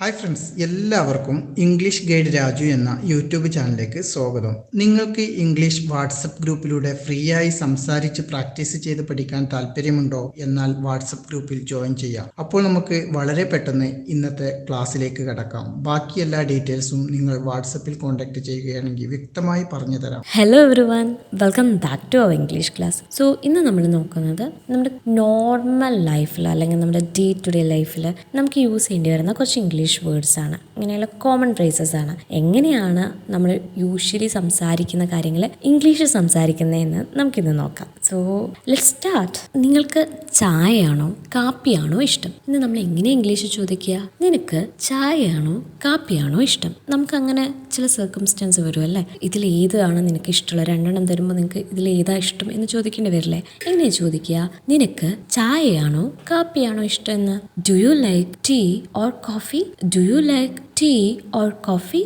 Hi friends എല്ലാവർക്കും English guide Raju എന്ന YouTube ചാനലിലേക്ക് സ്വാഗതം. നിങ്ങൾക്ക് ഇംഗ്ലീഷ് വാട്സപ്പ് ഗ്രൂപ്പിലൂടെ ഫ്രീ ആയി സംസാരിച്ച് പ്രാക്ടീസ് ചെയ്ത് പഠിക്കാൻ താല്പര്യമുണ്ടോ? എന്നാൽ വാട്സപ്പ് ഗ്രൂപ്പിൽ ജോയിൻ ചെയ്യാം. അപ്പോൾ നമുക്ക് വളരെ പെട്ടെന്ന് ഇന്നത്തെ ക്ലാസ്സിലേക്ക് കടക്കാം. ബാക്കി എല്ലാ ഡീറ്റെയിൽസും നിങ്ങൾ വാട്സപ്പിൽ കോൺടാക്ട് ചെയ്യുകയാണെങ്കിൽ വ്യക്തമായി പറഞ്ഞു തരാം. Hello everyone welcome back to our English class so ഇന്ന് നമ്മൾ നോക്കുന്നത് നമ്മുടെ നോർമൽ ലൈഫിൽ അല്ലെങ്കിൽ നമ്മുടെ ഡേ ടു ഡേ ലൈഫിൽ നമുക്ക് യൂസ് ചെയ്യേണ്ടി വരുന്ന കുറച്ച് ഇംഗ്ലീഷ് വേർഡ്സ് ആണ്. ഇങ്ങനെയുള്ള കോമൺ ഫ്രേസസ് ആണ്. എങ്ങനെയാണ് നമ്മൾ യൂഷ്വലി സംസാരിക്കുന്ന കാര്യങ്ങൾ ഇംഗ്ലീഷ് സംസാരിക്കുന്നതെന്ന് നമുക്കിന്ന് നോക്കാം. സോ ലെറ്റ് സ്റ്റാർട്ട് നിങ്ങൾക്ക് ചായയാണോ കാപ്പിയാണോ ഇഷ്ടം? ഇന്ന് നമ്മൾ എങ്ങനെ ഇംഗ്ലീഷ് ചോദിക്കുക? നിനക്ക് ചായയാണോ കാപ്പിയാണോ ഇഷ്ടം? നമുക്ക് അങ്ങനെ ചില സർക്കംസ്റ്റൻസ് വരും അല്ലേ? ഇതിൽ ഏതാണ് നിനക്ക് ഇഷ്ടമുള്ള? രണ്ടെണ്ണം തരുമ്പോൾ നിനക്ക് ഇതിൽ ഏതാ ഇഷ്ടം എന്ന് ചോദിക്കേണ്ടി വരില്ലേ? എങ്ങനെ ചോദിക്കുക? നിനക്ക് ചായയാണോ കാപ്പിയാണോ ഇഷ്ടം എന്ന്? Do you like tea or coffee do you like tea or coffee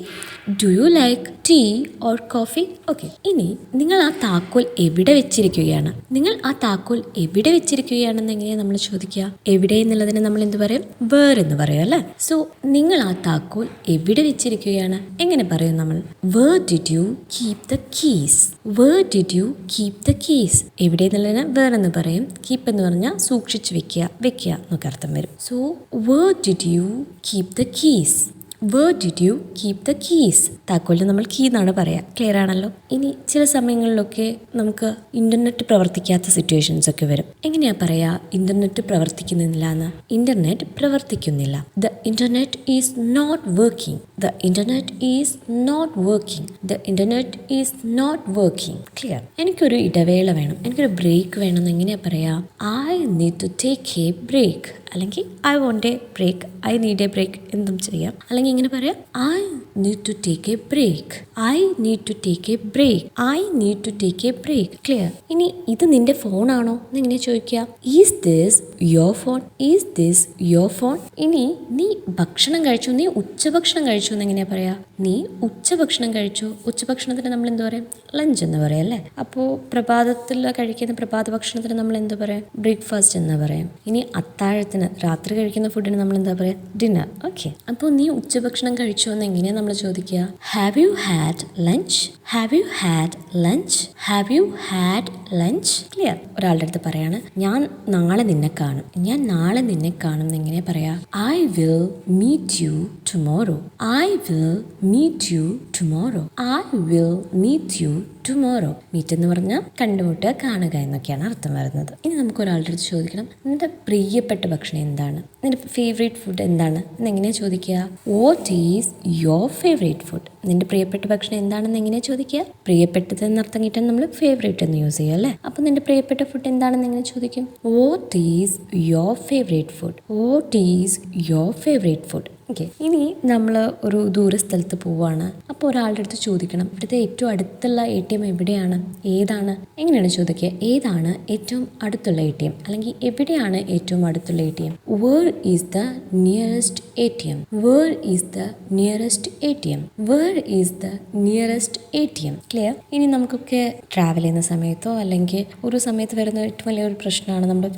do you like tea or coffee okay ഇനി നിങ്ങൾ ആ താക്കോൽ എവിടെ വെച്ചിരിക്കുകയാണ്? നിങ്ങൾ ആ താക്കോൽ എവിടെ വെച്ചിരിക്കുകയാണെന്ന് എങ്ങനെയാണ് നമ്മൾ ചോദിക്കുക? എവിടെ എന്നുള്ളതിന് നമ്മൾ എന്ത് പറയും? വേർ എന്ന് പറയും അല്ലേ? സോ നിങ്ങൾ ആ താക്കോൽ എവിടെ വെച്ചിരിക്കുകയാണ്? എങ്ങനെ പറയും നമ്മൾ? Where did you keep the keys where did you keep the keys എവിടെ എന്നുള്ളതിന് വേർ എന്ന് പറയും. കീപ്പ് എന്ന് പറഞ്ഞാൽ സൂക്ഷിച്ചു വെക്കുക വെക്കുക എന്നൊക്കെ അർത്ഥം വരും. So where did you keep the keys where did you keep the keys താക്കോലിന് നമ്മൾ കീ എന്നാണ് പറയാം. ക്ലിയർ ആണല്ലോ? ഇനി ചില സമയങ്ങളിലൊക്കെ നമുക്ക് ഇന്റർനെറ്റ് പ്രവർത്തിക്കാത്ത സിറ്റുവേഷൻസ് ഒക്കെ വരും. എങ്ങനെയാ പറയാ ഇന്റർനെറ്റ് പ്രവർത്തിക്കുന്നില്ല എന്ന് ഇന്റർനെറ്റ് പ്രവർത്തിക്കുന്നില്ല. The internet is not working the internet is not working the internet is not working clear എനിക്കൊരു ഇടവേള വേണം. എനിക്കൊരു ബ്രേക്ക് വേണം. എന്ന് എങ്ങനെയാ പറയാ? I need to take a break അല്ലെങ്കിൽ I want a break I need a break എന്തും ചെയ്യാം. അല്ലെങ്കിൽ ഇങ്ങനെ പറയാം I need to take a break I need to take a break I need to take a break clear ഇനി ഇത് നിന്റെ ഫോണാണോ എന്നെങ്ങനെ ചോദിക്കുക. Is this your phone is this your phone ഇനി നീ ഭക്ഷണം കഴിച്ചു നീ ഉച്ചഭക്ഷണം കഴിച്ചു എന്ന് എങ്ങനെയാ പറയാ? നീ ഉച്ചഭക്ഷണം കഴിച്ചു. ഉച്ചഭക്ഷണത്തിന് നമ്മൾ എന്താ പറയാം? ലഞ്ച് എന്ന് പറയാം അല്ലേ? അപ്പോൾ പ്രഭാതത്തിൽ കഴിക്കുന്ന പ്രഭാത ഭക്ഷണത്തിന് നമ്മൾ എന്താ പറയാം? ബ്രേക്ക്ഫാസ്റ്റ് എന്ന് പറയാം. ഇനി അത്താഴത്തിന് രാത്രി കഴിക്കുന്ന ഫുഡിന് നമ്മൾ എന്താ പറയാ? ഡിന്നർ ഓക്കെ അപ്പോൾ നീ ഉച്ചഭക്ഷണം കഴിച്ചോ എന്ന് എങ്ങനെയാ നമ്മൾ ചോദിക്കുക have you had lunch have you had lunch have you had lunch clear ഒരാളുടെ അടുത്ത് പറയാണ് ഞാൻ നാളെ നിന്നെ കാണും. ഞാൻ നാളെ നിന്നെ കാണും എന്ന് എങ്ങനെയാ പറയാ? I will meet you tomorrow I will meet you tomorrow I will meet you tomorrow meet എന്ന് പറഞ്ഞാൽ കണ്ടുമുട്ടുക കാണുക എന്നൊക്കെയാണ് അർത്ഥം വരുന്നത്. ഇനി നമുക്ക് ഒരാളുടെ അടുത്ത് ചോദിക്കണം നിന്റെ പ്രിയപ്പെട്ട ഭക്ഷണം എന്താണ്? നിന്റെ ഫേവറേറ്റ് ഫുഡ് എന്താണ്? എന്നെങ്ങനെയാണ് ചോദിക്കുക? What is your favourite food നിന്റെ പ്രിയപ്പെട്ട ഭക്ഷണം എന്താണെന്ന് എങ്ങനെയാണ് ചോദിക്കുക? പ്രിയപ്പെട്ടത് എന്നർത്ഥം കിട്ടാൻ നമ്മൾ ഫേവറേറ്റ് എന്ന് യൂസ് ചെയ്യുക അല്ലേ? അപ്പം നിന്റെ പ്രിയപ്പെട്ട ഫുഡ് എന്താണെന്ന് എങ്ങനെ ചോദിക്കും? What is your favourite food what is your favourite food okay ഇനി നമ്മൾ ഒരു ദൂര സ്ഥലത്ത് പോവുകയാണ് അപ്പോൾ ഒരാളുടെ അടുത്ത് ചോദിക്കണം ഇവിടുത്തെ ഏറ്റവും അടുത്തുള്ള എ ടി എം എവിടെയാണ്? ഏതാണ്? എങ്ങനെയാണ് ചോദിക്കുക? ഏതാണ് ഏറ്റവും അടുത്തുള്ള എ ടി എം അല്ലെങ്കിൽ എവിടെയാണ് ഏറ്റവും അടുത്തുള്ള A T M where is the nearest A T M where is the nearest A T M where is the nearest A T M clear ഇനി നമുക്കൊക്കെ ട്രാവൽ ചെയ്യുന്ന സമയത്തോ അല്ലെങ്കിൽ ഒരു സമയത്ത് വരുന്ന ഏറ്റവും വലിയൊരു പ്രശ്നമാണ് നമ്മുടെ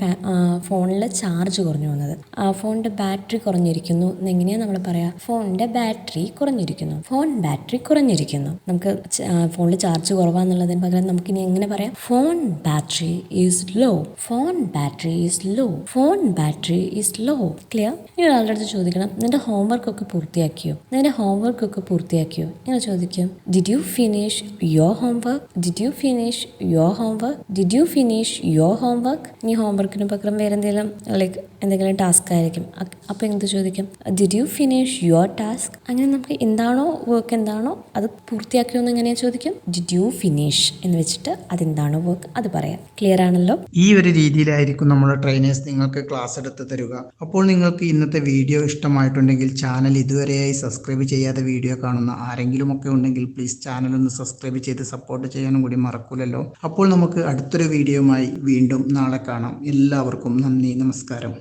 ഫോണിലെ ചാർജ് കുറഞ്ഞു വന്നത് ഫോണിന്റെ ബാറ്ററി കുറഞ്ഞിരിക്കുന്നു. എന്നെങ്ങനെയാണ് നമ്മൾ പറയാം ഫോണിന്റെ ബാറ്ററി കുറഞ്ഞിരിക്കുന്നു. ഫോൺ ബാറ്ററി കുറഞ്ഞിരിക്കുന്നു. നമുക്ക് ഫോണിൽ ചാർജ് കുറവാന്നുള്ളതിന് പകരം നമുക്ക് ഇനി എങ്ങനെ പറയാം? Phone battery is low. Phone battery is low. Phone battery is low. Clear? ഇനി ഒരാളുടെ അടുത്ത് ചോദിക്കണം നിന്റെ ഹോംവർക്ക് ഒക്കെ പൂർത്തിയാക്കിയോ? നിന്റെ ഹോംവർക്ക് ഒക്കെ പൂർത്തിയാക്കിയോ? ഇങ്ങനെ ചോദിക്കും did you finish your homework did you finish your homework did you finish your homework ഇനി ഹോംവർക്കിന് പകരം വേറെ എന്തെങ്കിലും ലൈക്ക് എന്തെങ്കിലും ടാസ്ക് ആയിരിക്കും. അപ്പോൾ എന്ത് ചോദിക്കും? Did you finish your task അങ്ങനെ നമുക്ക് എന്താണോ വർക്ക് എന്താണോ അത് പൂർത്തിയാക്കിയോ എന്ന് എങ്ങനെയാ ചോദിക്കും? ഡിഡ് യു ഫിനിഷ് എന്ന് വെച്ചിട്ട് അതെന്താണോ വർക്ക് അത് പറയാം. ക്ലിയർ ആണല്ലോ? ഈ ഒരു രീതിയിലായിരിക്കും നമ്മുടെ ട്രെയിനേഴ്സ് നിങ്ങൾക്ക് ക്ലാസ് എടുത്ത് തരുക. അപ്പോൾ നിങ്ങൾക്ക് ഇന്നത്തെ വീഡിയോ ഇഷ്ടമായിട്ടുണ്ടെങ്കിൽ ചാനൽ ഇതുവരെയായി സബ്സ്ക്രൈബ് ചെയ്യാതെ വീഡിയോ കാണുന്ന ആരെങ്കിലും ഒക്കെ ഉണ്ടെങ്കിൽ പ്ലീസ് ചാനൽ ഒന്ന് സബ്സ്ക്രൈബ് ചെയ്ത് സപ്പോർട്ട് ചെയ്യാനും കൂടി മറക്കൂലല്ലോ. അപ്പോൾ നമുക്ക് അടുത്തൊരു വീഡിയോയുമായി വീണ്ടും നാളെ കാണാം. എല്ലാവർക്കും നന്ദി നമസ്കാരം.